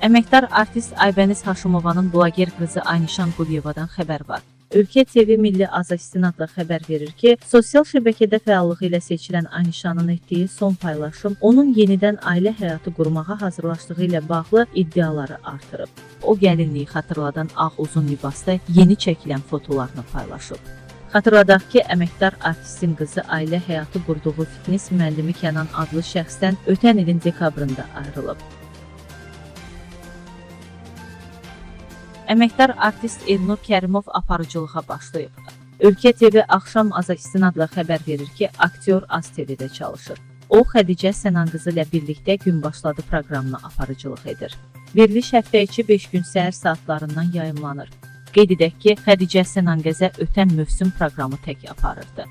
Əməkdar artist Aybəniz Haşimovanın bloger qızı Aynişan Quliyevadan xəbər var. Ölkə TV Milli Aza istinadla xəbər verir ki, sosial şəbəkədə fəallığı ilə seçilən Aynişanın etdiyi son paylaşım onun yenidən ailə həyatı qurmağa hazırlaşdığı ilə bağlı iddiaları artırıb. O gəlinliyi xatırladan ağ uzun libasda yeni çəkilən fotolarını paylaşıb. Xatırladaq ki, əməkdar artistin qızı ailə həyatı qurduğu fitness müəllimi Kənan adlı şəxsdən ötən ilin dekabrında ayrılıb. Əməkdar artist Elnur Kərimov aparıcılığa başlayıb. Ölkə TV axşam aza istinadla xəbər verir ki, aktyor Az TV-də çalışır. O, Xədicə Sənanqızı ilə birlikdə gün başladı proqramına aparıcılıq edir. Veriliş həftə içi 5 gün səhər saatlarından yayımlanır. Qeyd edək ki, Xədicə Sənanqəzə ötən mövsüm proqramı tək aparırdı.